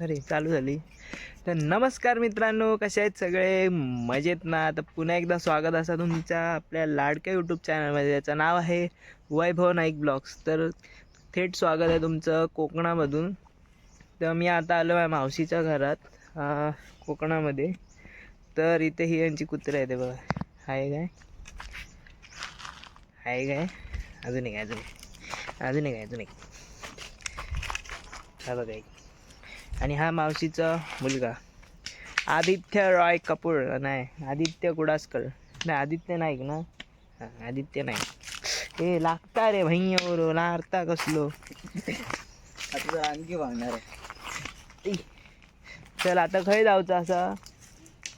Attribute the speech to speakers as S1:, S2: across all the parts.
S1: अरे चालू झाली. तर नमस्कार मित्रांनो कसे आहेत सगळे? मजेत ना? तर पुन्हा एकदा स्वागत असा तुमच्या आपल्या लाडक्या यूट्यूब चॅनलमध्ये याचं नाव आहे वैभव नाईक ब्लॉग्स. तर थेट स्वागत आहे तुमचं कोकणामधून. तर मी आता आलो आहे मावशीच्या घरात कोकणामध्ये. तर इथे ही यांची कुत्रे आहे ते बघा. आहे काय? आहे काय? अजून एक अजून अजून एक अजून एक. हा बघा एक. आणि हा मावशीचा मुलगा. आदित्य रॉय कपूर नाही आदित्य कुडासकर नाही आदित्य नाईक ना? हा, आदित्य नाईक. हे लागता रे भैयावर लारता कसलो?
S2: आता आणखी वागणार आहे.
S1: चल आता खय जाऊचं असं?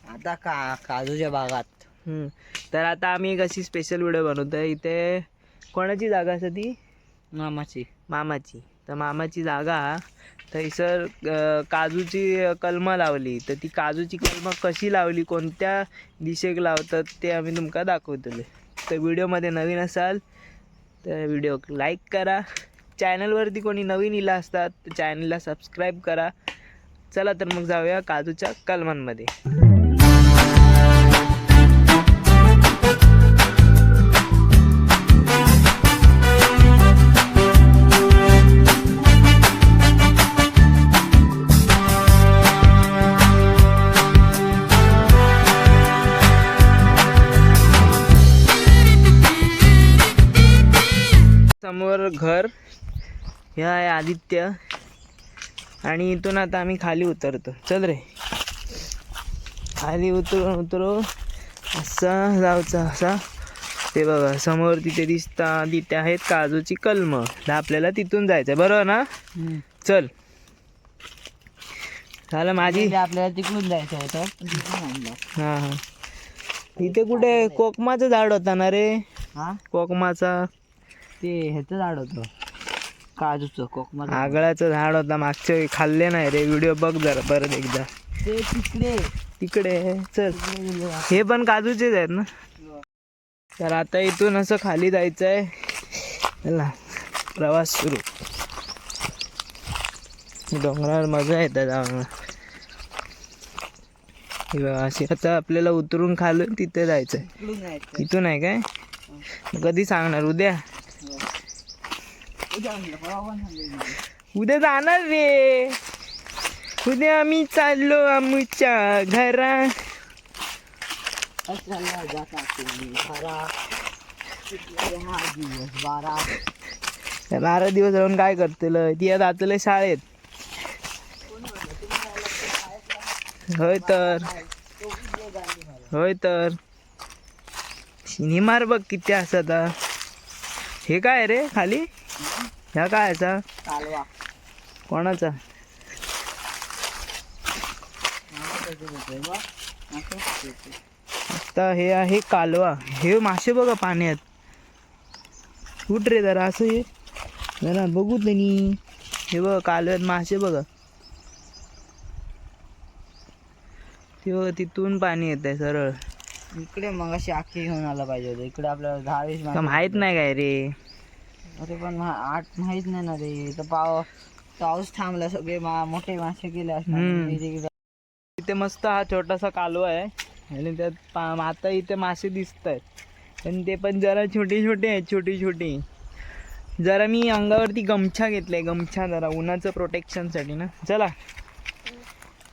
S2: आता का काजूच्या
S1: हम्म. तर आता आम्ही एक अशी स्पेशल व्हिडिओ बनवतोय. इथे कोणाची जागा असं ती?
S2: मामाची.
S1: मामाची. तर मामाची जागा थंयसर काजूची कलमं लावली. तर ती काजूची कलमं कशी लावली कोणत्या दिशेक लावतात ते आम्ही तुमका दाखवतले. तर व्हिडिओमध्ये नवीन असाल तर व्हिडिओ लाईक करा. चॅनलवरती कोणी नवीन इला असतात तर चॅनलला सबस्क्राईब करा. चला तर मग जाऊया काजूच्या कलमांमध्ये. समोर घर. हे आहे आदित्य. आणि इथून आता आम्ही खाली उतरतो. चल रे. खाली उतरून उतरू. असा जायचं असा. ते बघा समोर तिथे दिसता तिथे आहेत काजूची कलम. आपल्याला तिथून जायचं बरोबर ना? चल. झालं माझी.
S2: आपल्याला तिकडून जायचं होतं
S1: हां हां. इथे कुठे कोकमाचं झाड होता ना रे?
S2: हा?
S1: कोकमाचा.
S2: ते ह्याचं झाड होतं. काजूचं कोकमा
S1: आगळाचं झाड होता. मागच्या वेळी खाल्ले नाही रे. व्हिडिओ बघ जरा परत एकदा.
S2: ते तिकडे.
S1: तिकडे. चल. हे पण काजूचेच आहेत ना? तर आता इथून असं खाली जायचं आहे चला. प्रवास सुरू. डोंगरावर मजा येतात हे बघा, अशी आता आपल्याला उतरून खालून तिथे जायचं आहे
S2: तिकडून जायचं
S1: इथून आहे काय? कधी सांगणार? उद्या?
S2: उद्या
S1: जाणार रे. उद्या आम्ही चाललो आमच्या घरा
S2: बारा
S1: बारा दिवस राहून काय करतल? ती जातलं जातले शाळेत. होय तर. होय तर. सिनेमार बघ किती असत हे काय रे खाली? ह्या काय असा
S2: कालवा.
S1: कोणाचा. आता हे आहे कालवा. हे मासे बघा पाण्यात. कुठ रे जरा असं हे. जरा बघू त्यांनी. हे बघ कालव्यात मासे बघा. ते बघा तिथून पाणी येत आहे सरळ.
S2: इकडे मग अशी आखी घेऊन आला पाहिजे होतं. इकडे आपल्याला दहा वीस
S1: माहीत नाही काय रे?
S2: अरे पण मा- आठ माहीत नाही ना रे. तर पाव पाऊस थांबला सगळे मा मोठे मासे गेले असणार.
S1: हम्म.
S2: इथे-
S1: इथे मस्त हा छोटासा कालवा आहे. आणि त्यात पा आता इथे मासे दिसत आहेत पण ते पण जरा छोटे छोटे आहेत छोटी छोटी. जरा मी अंगावरती गमछा घेतलाय गमछा जरा उन्हाचं प्रोटेक्शनसाठी ना. चला.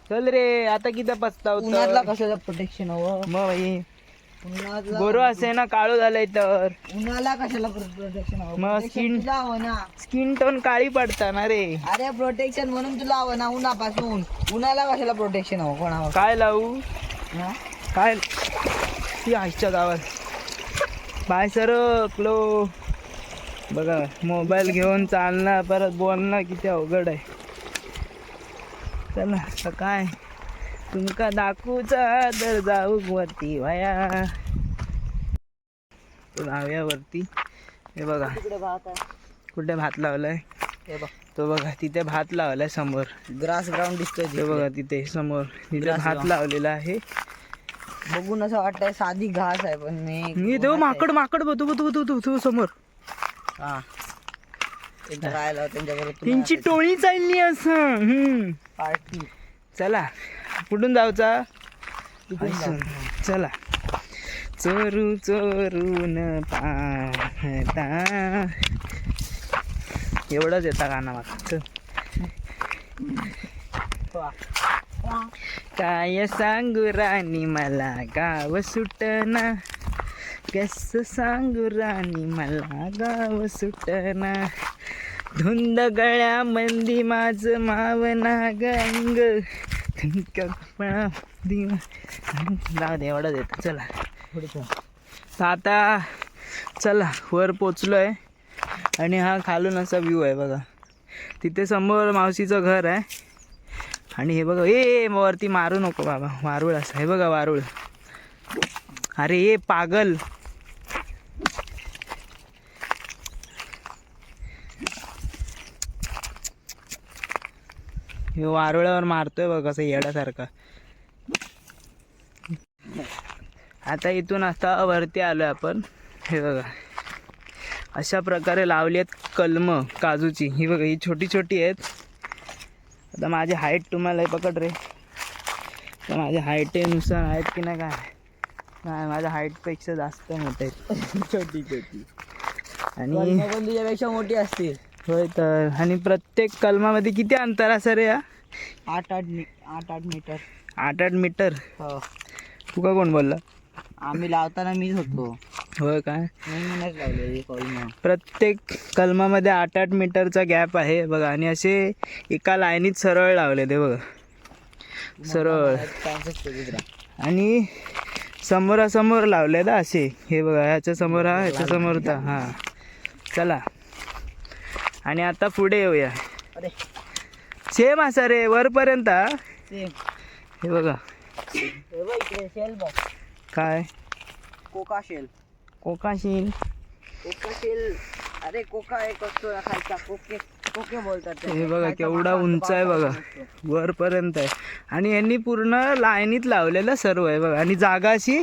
S1: चल रे आता किती पस्ताव
S2: उन्हातला कशाचं प्रोटेक्शन हवं
S1: मग भाई
S2: उन्हातला
S1: गोरो असे ना काळू झालंय तर.
S2: उन्हाला कशाला प्रोटेक्शन
S1: मग
S2: तुला हवं ना.
S1: स्किन टोन काळी पडता ना रे.
S2: अरे प्रोटेक्शन म्हणून तुला हवं ना उन्हापासून. उन्हाला कशाला प्रोटेक्शन हवं? कोणा हवं
S1: काय लावू?
S2: हा?
S1: काय? ती आईच्या गावात. बाय सरकलो बघा मोबाईल घेऊन चालणार परत बोलणं किती अवघड आहे. चला आता काय? तुमका दाखवूचा तर जाऊ वरती वाया जाऊया वरती. हे बघा. कुठे भात लावलाय?
S2: हे बघ.
S1: तो बघा तिथे भात लावलाय समोर.
S2: ग्रास ग्राउंड दिसतोय
S1: ते
S2: तिकडे.
S1: बघा तिथे समोर. तिथे भात
S2: लाव.
S1: लावलेला आहे.
S2: बघून असं वाटतंय साधी घास आहे पण मी
S1: मी देऊ माकड माकड बघतो बघतो बघतो बघतो समोर.
S2: हा. त्यांच्या राहायला त्यांच्याबरोबर
S1: त्यांची टोळी चालली असं. हम्म.
S2: पार्टी.
S1: चला. कुठून जाऊचा. चला. चोरू चोरून पाहता. एवढंच येता गाणं मला. काय सांगू राणी मला गाव सुटना. कस सांगू राणी मला गाव सुटना. धुंद गळ्यामंदी माझ मावना गंग. दे एवढंच येतं चला. तर आता चला वर पोचलोय. आणि हा खालून असा व्ह्यू आहे बघा. तिथे समोर मावशीचं घर आहे. आणि हे बघा ए वरती मारू नको बाबा. वारुळ असं. हे बघा वारुळ. अरे ए पागल. हे वारुळावर मारतोय बघ कसं येड्यासारखा. आता इथून आता वरती आलोय आपण. हे बघा. अशा प्रकारे लावली आहेत कलम काजूची. ही बघा ही छोटी छोटी आहेत. आता माझी हाईट तुम्हाला पकड रे. तर माझ्या हाईटेनुसार आहेत की नाही काय? नाही माझ्या हाईटपेक्षा जास्त मोठे आहेत.
S2: छोटी छोटी.
S1: आणि
S2: पण तुझ्यापेक्षा मोठी असतील.
S1: होय तर. आणि प्रत्येक कलमामध्ये किती अंतर असं रे या
S2: आठ आठ मी आठ आठ मीटर.
S1: आठ आठ मीटर?
S2: हो.
S1: तू का कोण बोलला?
S2: आम्ही लावताना मीच होतो.
S1: होय काय
S2: मी म्हणत
S1: प्रत्येक कलमामध्ये आठ आठ मीटरचा गॅप आहे बघा. आणि असे एका लाईनीत सरळ लावले ते बघा. सरळ. आणि समोरासमोर लावले ना असे. हे बघा ह्याच्या समोर हा ह्याच्या समोर हां. चला. आणि आता पुढे येऊया.
S2: अरे.
S1: सेम असा रे वरपर्यंत हा.
S2: सेम
S1: हे बघा.
S2: हे बघ इकडे शेल बघ.
S1: काय?
S2: कोका शेल
S1: कोकाशीन
S2: कोका शेल अरे कोका एक असतो ना खालचा. कोके कोके बोलतात.
S1: हे बघा केवढा उंच आहे बघा. वरपर्यंत आहे. आणि यांनी पूर्ण लाईनीत लावलेलं सर्व आहे बघा. आणि जागा अशी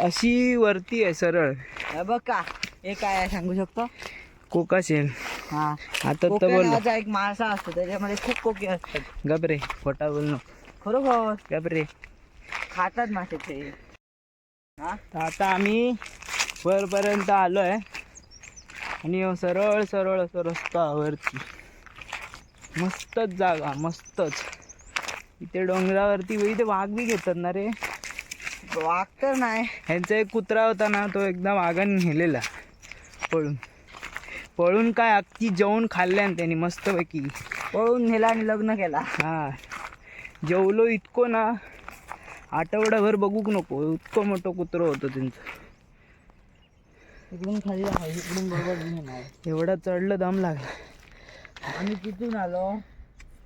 S1: अशी वरती आहे सरळ.
S2: हे बघ का? हे काय आहे सांगू शकतो?
S1: कोकाशेल
S2: हा.
S1: आता तर बोल
S2: एक मासा असतो त्याच्यामध्ये खूप कोके असतात.
S1: गबरे खोटा बोल नको
S2: खरोखर
S1: गबरे
S2: खातात मासे ते हा?
S1: तर आता आम्ही वरपर्यंत आलो आहे आणि सरळ सरळ असं रस्ता वरती मस्तच जागा मस्तच. इथे डोंगरावरती इथे वाघ बी घेतात ना रे.
S2: वाघ तर नाही.
S1: ह्यांचा एक कुत्रा होता ना तो एकदा वाघाने नेलेला पळून. पळून काय अख्खी जेवण खाल्ल्यान त्यांनी मस्तपैकी
S2: पळून नेला आणि लग्न केला.
S1: हा. जेवलो इतकं ना आठवडाभर बघूक नको इतकं मोठं कुत्रं होतं त्यांचं.
S2: इकडून खाली इकडून बरोबर
S1: एवढा चढलं दम लागला.
S2: आम्ही तिथून आलो?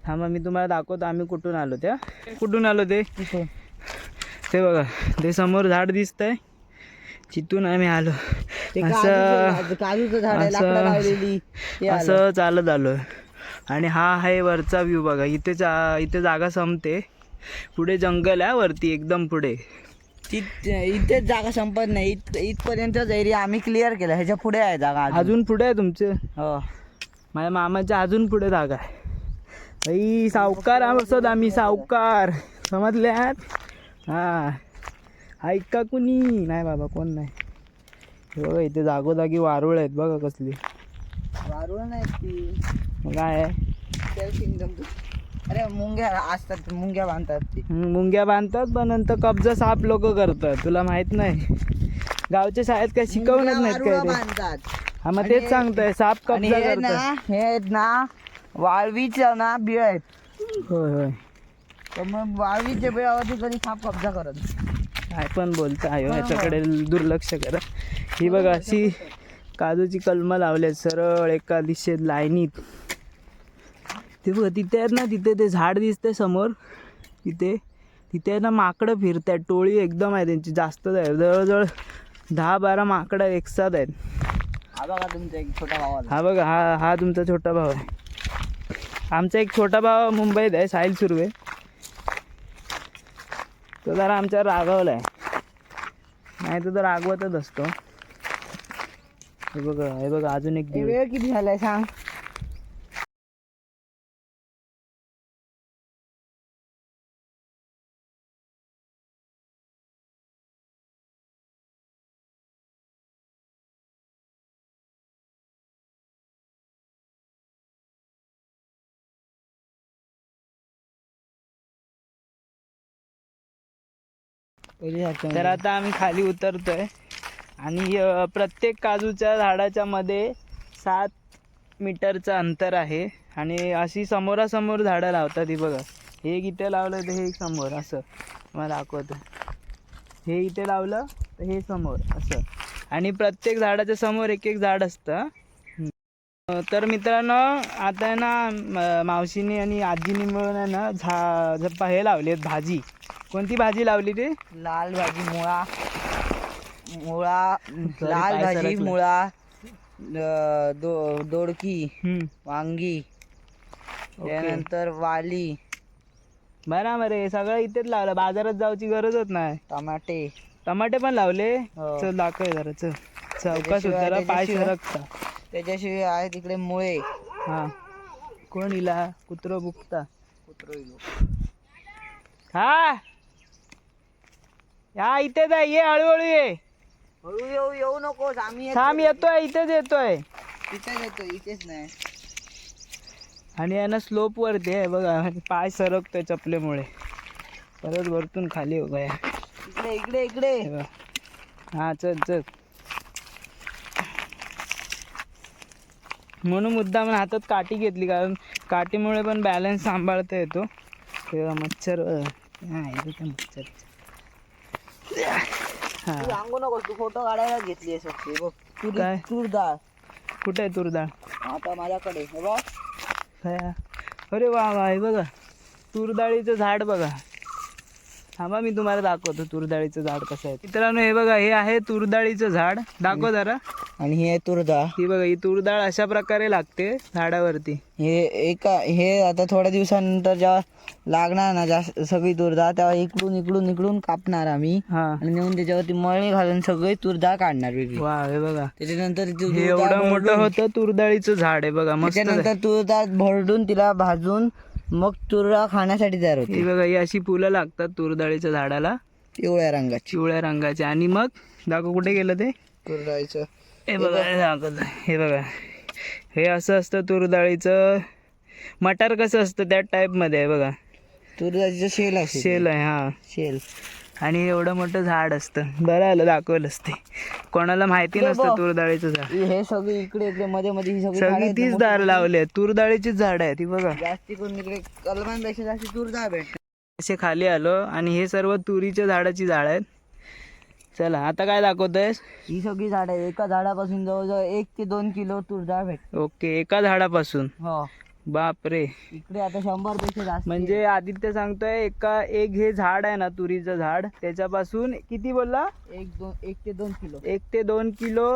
S1: थांबा मी तुम्हाला दाखवतो आम्ही कुठून आलो त्या कुठून आलो ते? ते बघा ते समोर झाड दिसतंय तिथून आम्ही आलो. असं
S2: काजूचं झाड आहे
S1: असं-
S2: लाकडं लावलेली ते आलं.
S1: असं चालत आलो आणि हा आहे वरचा व्ह्यू बघा. इथे जा इथे जागा संपते. पुढे जंगल आहे वरती एकदम पुढे.
S2: ति- इथेच जागा संपत नाही. इत इथपर्यंतच एरिया आम्ही क्लिअर केला ह्याच्या पुढे आहे जागा अजून.
S1: अजून पुढे आहे तुमचे?
S2: हो.
S1: माझ्या मामाच्या अजून पुढे जागा आहे. आई सावकार असत आम्ही सावकार. समजल्यात? हा ऐका कुणी? नाही बाबा कोण नाही. बघा इथे जागोजागी वारुळ आहेत बघा कसली.
S2: वारुळ नाही ती.
S1: मग काय
S2: kingdom. अरे मुंग्या असतात मुंग्या बांधतात ती.
S1: मुंग्या बांधतात पण नंतर कब्जा साप लोक करतात. तुला माहीत नाही. गावच्या शाळेत काय शिकवणच
S2: मुंग्या
S1: नाहीत काय ते?
S2: बांधतात.
S1: हा मग तेच सांगतोय साप
S2: आणि
S1: कब्जा
S2: हे
S1: करतात.
S2: ना हे आहेत ना वाळवीच्या ना बिळ आहेत.
S1: होय होय.
S2: तर मग वाळवीच्या बिळावरती कधी साप कब्जा करत.
S1: काय पण बोलताय हो, ह्याच्याकडे दुर्लक्ष करा. ही बघा अशी काजूची कलमं लावल्यात सरळ एका दिशेत लाईनीत. ते बघा तिथे आहेत ना तिथे ते झाड दिसतंय समोर. तिथे तिथे ना माकडं फिरतात टोळी एकदम आहे त्यांची जास्तच आहे जवळजवळ दहा बारा माकडं एकसाथ आहेत.
S2: हा बघा तुमचा एक छोटा भाव आला.
S1: हा बघा हा हा तुमचा छोटा भाऊ आहे. आमचा एक छोटा भाऊ मुंबईत आहे साहिल सुर्वे. तो जरा आमच्यावर रागवला आहे नाही तर रागवतच असतो. हे बघा हे बघा अजून एक
S2: वेळ किती झालाय सांग?
S1: तर आता आम्ही खाली उतरतोय. आणि प्रत्येक काजूच्या झाडाच्या मध्ये सात मीटरचं अंतर आहे. आणि अशी समोरासमोर झाडं लावतात ही बघा. हे इथे लावलं तर हे समोर असं. मला दाखवतो. हे इथे लावलं तर हे समोर असं. आणि प्रत्येक झाडाच्या समोर एक एक झाड असतं. तर मित्रांनो आता आहे ना मावशीने आणि आजीने मिळून आहे ना झा झप्पा हे लावली आहेत भाजी. कोणती भाजी लावली ती?
S2: लाल भाजी मुळा. मुळा लाल
S1: पाय
S2: भाजी
S1: सरकला.
S2: मुळा अं, दो दोडकी
S1: हम्म.
S2: वांगी. त्यानंतर वाली.
S1: बराबर आहे. सगळं इथेच लावलं. बाजारात जायची गरजच नाही.
S2: टमाटे.
S1: टमाटे पण लावले?
S2: हो.
S1: चल दाखव जरा. चल. चौकाश
S2: त्याच्याशिवाय-
S1: पाय
S2: त्याच्याशिवाय-
S1: सरकता
S2: त्याच्याशिवाय आहे तिकडे मुळे.
S1: हा. कोण इला? कुत्र बुकता हा. या इथेच आहे ये हळूहळू ये.
S2: हळू येऊ येऊ नकोस आम्ही
S1: थांब येतोय इथेच येतोय.
S2: इथेच येतो इथेच नाही.
S1: आणि यांना स्लोप वरती आहे बघा पाय सरकतोय चपलेमुळे. परत वरतून खाली हो गया
S2: इकडे इकडे इकडे.
S1: हे बघ. हा चल चल. म्हणून मुद्दा म्हणून हातात काठी घेतली कारण काठीमुळे पण बॅलन्स सांभाळता येतो. तेव्हा मच्छर अ, हा, इथे ते मच्छर. हा
S2: सांगू नकोस तू फोटो काढायला घेतली आहे बघ. तूर
S1: काय?
S2: तूर डाळ
S1: कुठे आहे तुरडाळ
S2: आता माझ्याकडे बघ?
S1: अरे वा वा हे बघा. तुरडाळीचं झाड बघा. थांबा मी तुम्हाला दाखवतो तुरडाळीचं झाड कसं आहे. मित्रांनो हे बघा हे आहे तुरडाळीचं झाड. दाखव जरा.
S2: आणि ही आहे तूर डाळ
S1: ही बघा ही तुरडाळ अशा प्रकारे लागते झाडावरती.
S2: हे एका हे आता थोड्या दिवसानंतर जेव्हा लागणार ना जास्त सगळी तूर डाळ तेव्हा इकडून इकडून इकडून कापणार आम्ही.
S1: हा.
S2: आणि नेऊन त्याच्यावरती मळणी घालून सगळी तूर डाळ काढणार वेगळी.
S1: वा हे बघा.
S2: त्याच्यानंतर ती तूर
S1: हे
S2: डाळ
S1: एवढं मोठं होतं तुरडाळीचं झाड आहे बघा मस्त
S2: त्याच्यानंतर तूर डाळ भरडून तिला भाजून मग तूर डाळ खाण्यासाठी तयार होते.
S1: ही बघा ही अशी फुलं लागतात तुरडाळीच्या झाडाला.
S2: पिवळ्या रंगाची.
S1: पिवळ्या रंगाचे. आणि मग दाखव कुठे गेलं ते?
S2: तूर डाळीचं
S1: हे बघा हे बघा. हे असं असतं तुरडाळीचं मटार कसं असतं त्या टाईपमध्ये आहे बघा.
S2: तूर डाळीचं शेल असेल
S1: शेल आहे हा.
S2: शेल
S1: आणि एवढं मोठं झाड असतं. बरं आलं दाखवलंच ते. कोणाला माहिती नसतं
S2: बघ.
S1: तुरडाळीचं झाड.
S2: हे सगळी इकडे इकडे मध्ये मध्ये ही सगळी
S1: तीच दार लावले आहेत. तुरडाळीचीच झाड आहे ती बघा.
S2: जास्ती करून इकडे कलमांपेक्षा जास्त तूर डाळ भेटते
S1: असे खाली आलो आणि हे सर्व तुरीच्या झाडाची झाड आहेत. चला आता काय दाखवतोयस?
S2: ही सगळी झाडं आहे एका झाडापासून जवळजवळ एक ते दोन किलो तूर डाळ भेटते.
S1: ओके एका झाडापासून?
S2: हो.
S1: बापरे.
S2: इकडे आता शंभरपेक्षा जास्त
S1: म्हणजे आदित्य सांगतोय एका एक हे झाड आहे ना तुरीचं झाड त्याच्यापासून किती बोलला?
S2: एक दोन एक ते दोन किलो.
S1: एक ते दोन किलो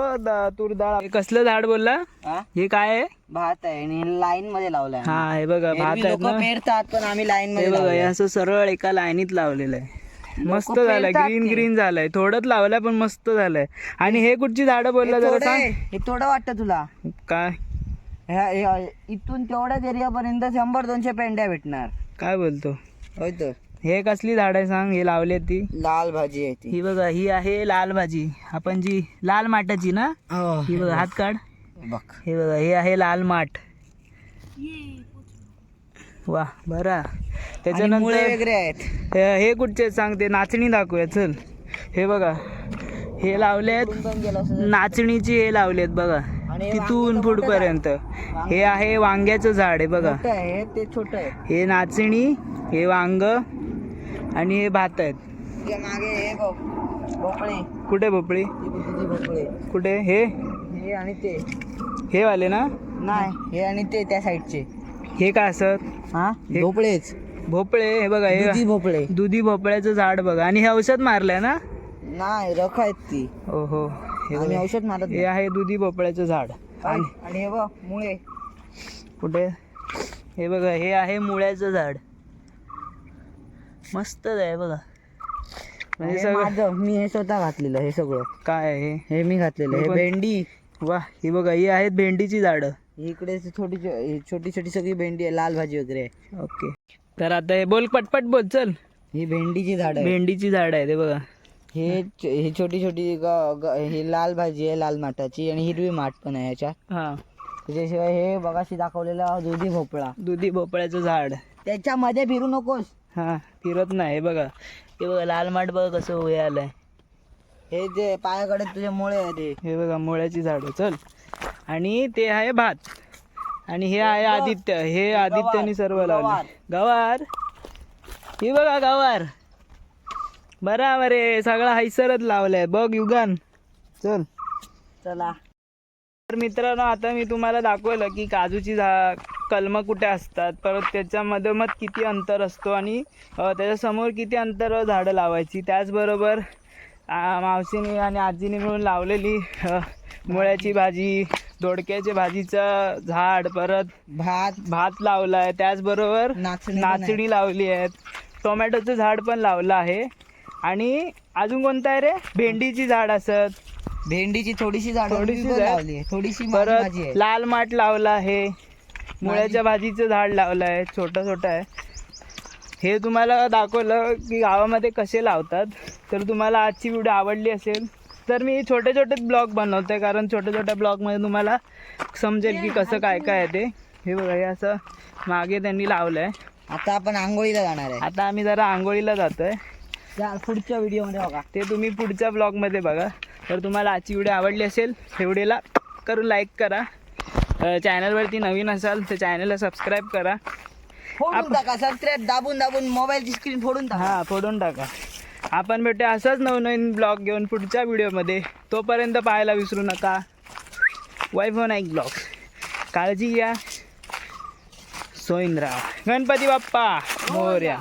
S1: तूर डाळ हे कसलं झाड बोलला?
S2: हा
S1: हे काय आहे?
S2: भात आहे आणि लाईन मध्ये लावलाय
S1: हा हे बघा भात ना.
S2: पेरतात पण आम्ही लाईन
S1: हे
S2: मध्ये
S1: बघा हे. असं सरळ एका लाईनीत लावलेलं आहे. मस्त झालंय ग्रीन. ग्रीन झालंय. थोडंच लावलंय पण मस्त झालंय. आणि हे कुठची झाडं बोलला जरा
S2: थोडं
S1: सांग.
S2: हे थोडं वाटतं तुला.
S1: काय?
S2: ह्या- ह्या- इथून तेवढ्याच एरियापर्यंत शंभर दोनशे पेंड्या भेटणार.
S1: काय बोलतो?
S2: होय तर.
S1: हे कसली झाड आहे सांग हे लावली ती.
S2: लाल भाजी आहे ती.
S1: ही बघा ही आहे लाल भाजी. आपण जी लाल माठाची ना
S2: हो
S1: ही बघा हात काढ.
S2: बघ.
S1: हे बघा हे आहे लाल माठ. वा बरा. त्याच्यानंतर
S2: वगैरे आहेत.
S1: हे कुठचे आहेत? सांग ते नाचणी दाखवूया चल. हे बघा हे लावले आहेत
S2: इकडून पण गेलं असं
S1: नाचणीची हे लावलेत बघा तिथून पुढपर्यंत. हे आहे वांग्याचं झाड आहे बघा.
S2: ते छोटं आहे.
S1: हे नाचणी हे वांग आणि हे भात आहेत.
S2: हे
S1: कुठे भोपळी. कुठे? हे?
S2: हे आणि ते.
S1: हे वाले ना?
S2: नाही हे आणि ते त्या साईडचे.
S1: हे काय असत
S2: हा?
S1: हे-
S2: भोपळेच.
S1: भोपळे हे बघा
S2: दुधी
S1: हे
S2: भोपळे.
S1: दुधी भोपळ्याचं झाड बघा. आणि हे औषध मारलंय ना?
S2: नाही रख आहेत ती.
S1: ओहो. हे
S2: आम्ही
S1: बघा.
S2: औषध मारत
S1: हे आहे दुधी भोपळ्याचं झाड.
S2: आणि हे बघ मुळे.
S1: कुठे? हे बघा हे आहे मुळ्याचं झाड. मस्त आहे बघा. म्हणजे
S2: हे
S1: सगळं
S2: माझं मी हे स्वतः घातलेलं हे सगळं.
S1: काय आहे हे?
S2: हे मी घातलेलं
S1: हे
S2: हे
S1: पण-
S2: भेंडी.
S1: वा ही बघा ही आहेत भेंडीची झाडं.
S2: इकडे छोटी छोटी छोटी सगळी भेंडी आहे लाल भाजी वगैरे आहे.
S1: ओके. तर आता हे बोल पटपट बोल चल.
S2: ही भेंडीची झाड आहे
S1: भेंडीची झाड आहे ते बघा.
S2: हे हे छोटी छोटी ग- ग- ही लाल भाजी आहे लाल माठाची आणि हिरवी माठ पण आहे ह्याच्यात
S1: हा.
S2: त्याच्याशिवाय हे बघाशी दाखवलेला दुधी भोपळा.
S1: दुधी भोपळ्याचं झाड.
S2: त्याच्यामध्ये फिरू नकोस.
S1: हा फिरत नाही हे बघा. हे बघा लाल माठ बघा कसं उभे आलंय
S2: हे जे पायाकडे तुझे मुळे आहे ते.
S1: हे बघा मुळ्याची झाडं चल. आणि ते आहे भात. आणि हे आहे आदित्य हे आदित्यनी सर्व लावले. गवार. हे बघा गवार. बराबर आहे सगळा हैसरच लावलाय. बघ युगान. चल.
S2: चला.
S1: तर मित्रांनो आता मी तुम्हाला दाखवलं की काजूची झा कलमं कुठे असतात. परत त्याच्या मधोमध किती अंतर असतो आणि त्याच्यासमोर किती अंतर झाडं लावायची. त्याचबरोबर मावशीने आणि आजीने मिळून लावलेली मुळ्याची भाजी दोडक्याच्या भाजीचं झाड परत
S2: भात.
S1: भात लावला आहे त्याचबरोबर
S2: नाचणी
S1: लावली आहेत. टोमॅटोचं झाड पण लावलं आहे. आणि अजून कोणतं आहे रे? भेंडीची झाड असत.
S2: भेंडीची थोडीशी झाड
S1: थोडीशी
S2: थोडीशी. लावली
S1: परत लाल माठ लावला आहे. मुळ्याच्या भाजीचं झाड लावलं आहे. छोटं छोटं आहे. हे तुम्हाला दाखवलं की गावामध्ये कसे लावतात. तर तुम्हाला आजची व्हिडिओ आवडली असेल तर मी छोटे छोटे ब्लॉग बनवते कारण छोट्या छोट्या ब्लॉगमध्ये तुम्हाला समजेल की कसं काय काय आहे ते. हे बघा हे असं मागे त्यांनी लावलं आहे
S2: आता आपण आंघोळीला जाणार आहे.
S1: आता आम्ही जरा आंघोळीला जातोय.
S2: त्या पुढच्या व्हिडिओमध्ये बघा.
S1: ते तुम्ही पुढच्या ब्लॉगमध्ये बघा. तर तुम्हाला आजची व्हिडिओ आवडली असेल व्हिडिओला करून लाईक करा. अ, चॅनलवरती नवीन असाल तर चॅनलला सबस्क्राईब करा.
S2: फोडून टाका सबस्क्राईब दाबून दाबून मोबाईलची स्क्रीन फोडून टाका.
S1: हां फोडून टाका. आपण भेटूया असंच नवनवीन ब्लॉग घेऊन पुढच्या व्हिडिओमध्ये. तोपर्यंत पाहायला विसरू नका. वैभव नाईक ब्लॉग काळजी घ्या. सोईंद्रा गणपती बाप्पा मोर्या.